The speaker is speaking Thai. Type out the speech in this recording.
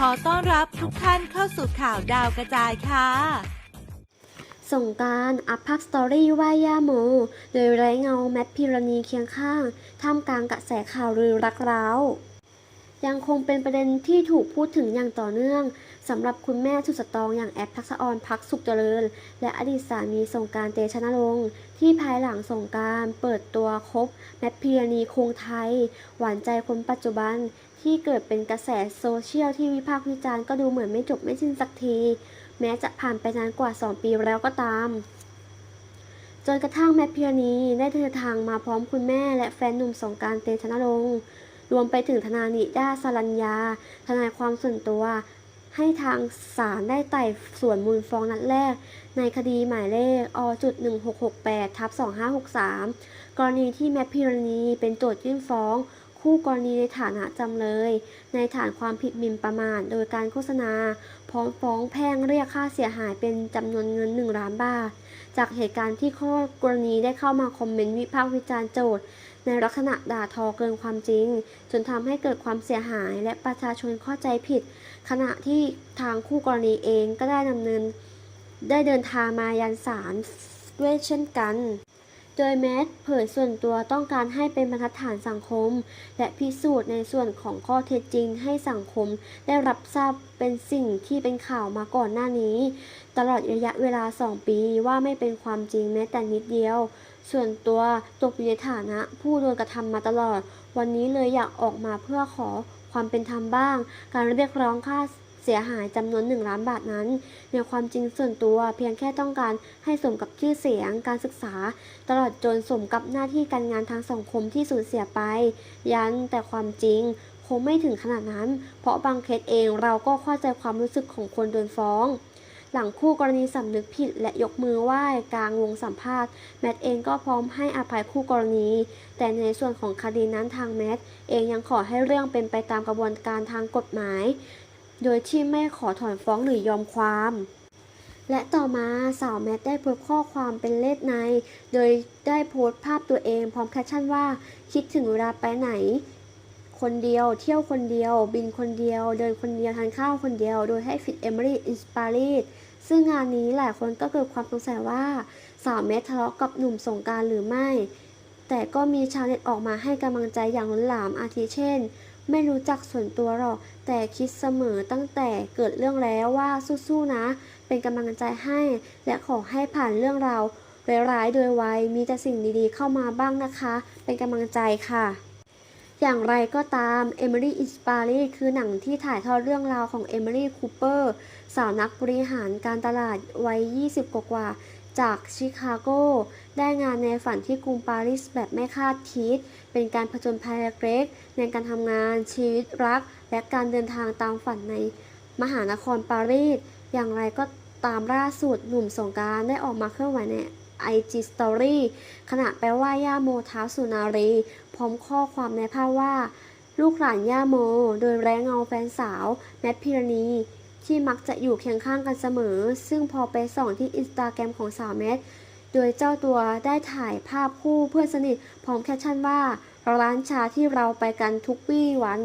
ขอต้อนรับทุกท่านเข้าสู่ข่าวดาวกระจายค่ะ ส่งการอัพพักสตอรี่ว่าย่าโม โดยไร้เงาแมทพิรณีเคียงข้าง ท่ามกลางกระแสข่าวลือรักร้าว ยังคงเป็นประเด็นที่ถูกพูดถึงอย่างต่อเนื่องสำหรับคุณแม่สุดสตรองอย่างแอปทักษออนพักสุขเจริญ และอดีตสามีสงการเตชะนรงค์ที่ภายหลังสงการเปิดตัวคบแมทพิรณีคงไทย หวานใจคนปัจจุบัน ที่เกิดเป็นกระแสโซเชียลที่วิพากษ์วิจารณ์ก็ดูเหมือนไม่จบไม่สิ้นสักที แม้จะผ่านไปนานกว่า 2 ปีแล้วก็ตาม จนกระทั่งแมทพิรณีได้เดินทางมาพร้อมคุณแม่และแฟนหนุ่มสงการเตชนรงค์รวมไปถึงทนายนิด้าสรัญญา ทนายความส่วนตัว ให้ทางศาลได้ไต่สวนมูลฟ้องนัดแรก ในคดีหมายเลขอจุด1668ทับ2563 กรณีที่แมพิรณีเป็นโจทยื่นฟ้อง คู่กรณีในฐานะจำเลย ในฐานความผิดหมิ่นประมาทโดยการโฆษณา พร้อมฟ้องแพ่งเรียกค่าเสียหายเป็นจำนวนเงิน 1 ล้านบาท จากเหตุการณ์ที่ข้อกรณีได้เข้ามาคอมเมนต์วิพากษ์วิจารณ์โจทย์ ในลักษณะด่าทอเกินความจริง จนทำให้เกิดความเสียหายและประชาชนเข้าใจผิด ขณะที่ทางคู่กรณีเองก็ได้ดำเนิน ได้เดินทางมายันศาลด้วยเช่นกัน โดยแมทเผยส่วนตัวต้องการให้เป็นบรรทัดฐานสังคม และพิสูจน์ในส่วนของข้อเท็จจริงให้สังคม ได้รับทราบเป็นสิ่งที่เป็นข่าวมาก่อนหน้านี้ ตลอดระยะเวลา 2 ปีว่าไม่เป็นความจริงแม้แต่นิดเดียว ส่วนตัวตกอยู่ในฐานะ ผู้โดนกระทำมาตลอด วันนี้เลยอยากออกมาเพื่อขอความเป็นธรรมบ้าง การเรียกร้องค่า เสียหายจำนวน 1 ล้านบาทนั้น ในความจริงส่วนตัวเพียงแค่ต้องการให้สมกับชื่อเสียงการศึกษา ตลอดจนสมกับหน้าที่การงานทางสังคมที่สูญเสียไป ยันแต่ความจริงคงไม่ถึงขนาดนั้น เพราะบางเคสเองเราก็เข้าใจความรู้สึกของคนโดนฟ้อง หลังคู่กรณีสำนึกผิดและยกมือไหว้กลางวงสัมภาษณ์ แมทเองก็พร้อมให้อภัยคู่กรณี แต่ในส่วนของคดีนั้นทางแมทเองยังขอให้เรื่องเป็นไปตามกระบวนการทางกฎหมาย โดยที่ไม่ขอถอนฟ้องหรือยอมความ และต่อมาสาวแมทได้โพสข้อความเป็นเลขใน โดยได้โพสต์ภาพตัวเองพร้อมแคปชั่นว่า คิดถึงเวลาไปไหน คนเดียวเที่ยวคนเดียว บินคนเดียว เดินคนเดียวทานข้าวคนเดียว โดยให้ฟิตเอม r รี่อินสปารีซึ่งงานนี้หลายคนก็เกิดความสงสัยว่า สาวแมททะเลาะกับหนุ่มสงการหรือไม่ แต่ก็มีชาวเน็ตออกมาให้กำลังใจอย่างล้นหลามอาทิเช่น ไม่รู้จักส่วนตัวหรอก แต่คิดเสมอตั้งแต่เกิดเรื่องแล้วว่าสู้ๆนะ เป็นกำลังใจให้ และขอให้ผ่านเรื่องราวร้ายๆโดยไวมีแต่สิ่งดีๆเข้ามาบ้างนะคะ เป็นกำลังใจค่ะ อย่างไรก็ตาม Emily i n s p a r i คือหนังที่ถ่ายทอดเรื่องราวของ Emily Cooper สาวนักบริหารการตลาดวัย 20 กว่า จากชิคาโก ได้งานในฝันที่กรุงปารีสแบบไม่คาดคิด เป็นการผจญภัยเล็กๆในการทำงานชีวิตรัก และการเดินทางตามฝันในมหานครปารีส อย่างไรก็ตามล่าสุดหนุ่มสงการได้ออกมาเคลื่อนไหวใน IG Story ขณะไปไหว่าย่าโมท้าสุนารี พร้อมข้อความในภาพว่า ลูกหลานย่าโม โดยแรงเงาแฟนสาวแมทพิรณี ที่มักจะอยู่เคียงข้างกันเสมอ ซึ่งพอไปส่องที่อินสตาแกรมของสาวเมทโดยเจ้าตัวได้ถ่ายภาพคู่เพื่อนสนิทพร้อมแคปชั่นว่าร้านชาที่เราไปกันทุกวี่วัน